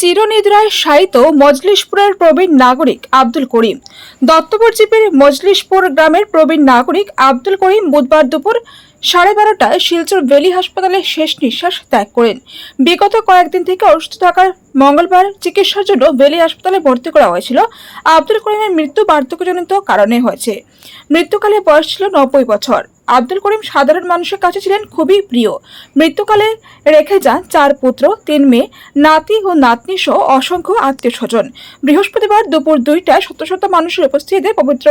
চিরনিদ্রায় শায়িত মজলিশপুরের প্রবীণ নাগরিক আব্দুল করিম। দত্তপুর জিপির মজলিশপুর গ্রামের প্রবীণ নাগরিক আব্দুল করিম বুধবার দুপুর সাড়ে বারোটায় শিলচর ভ্যালি হাসপাতালে শেষ নিঃশ্বাস ত্যাগ করেন। বিগত কয়েকদিন থেকে অসুস্থ থাকার মঙ্গলবার চিকিৎসার জন্য ভ্যালি হাসপাতালে ভর্তি করা হয়েছিল। আব্দুল করিমের মৃত্যু বার্ধক্যজনিত কারণে হয়েছে। মৃত্যুকালে বয়স ছিল নব্বই বছর। আব্দুল করিম সাধারণ মানুষের কাছে ছিলেন খুবই প্রিয়। মৃত্যুকালে রেখে যান চার পুত্র, তিন মেয়ে, নাতি ও নাতনি সহ অসংখ্য আত্মীয় স্বজন বৃহস্পতিবার দুপুর দুইটায় শত শত মানুষের উপস্থিতিতে পবিত্র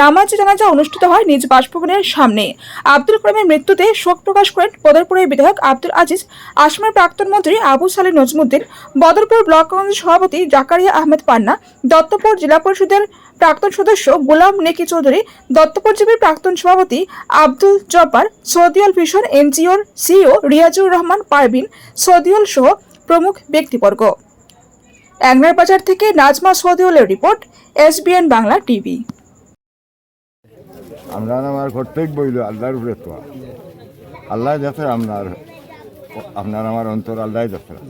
নামাজ জানাজা অনুষ্ঠিত হয় নিজ বাসভবনের সামনে। আব্দুল করিমের মৃত্যুতে শোক প্রকাশ করেন বদরপুরের বিধায়ক আব্দুল আজিজ, আসামের প্রাক্তন মন্ত্রী আবু সালে নজমুদ্দিন, বদরপুর ব্লক কংগ্রেস সভাপতি জাকারিয়া আহমেদ পান্না, দত্তপুর জেলা পরিষদের প্রাক্তন সদস্য গোলাম নেকি চৌধুরী, দত্তপুর জিপির প্রাক্তন সভাপতি আব্দুল জব্বার সৌদিয়াল ভিশন এনজিওর সিও রিয়াজুর রহমান পারভিন সৌদিয়াল সহ প্রমুখ ব্যক্তিবর্গ। অ্যাংরার বাজার থেকে নাজমা সৌদিউলের রিপোর্ট, এসবিএন বাংলা টিভি। আমরা আমার কর্তব্য বইল, আল্লাহর উপরে তো আল্লাহ যাতে আপনার আপনার আমার অন্তর আল্লাহ আছে।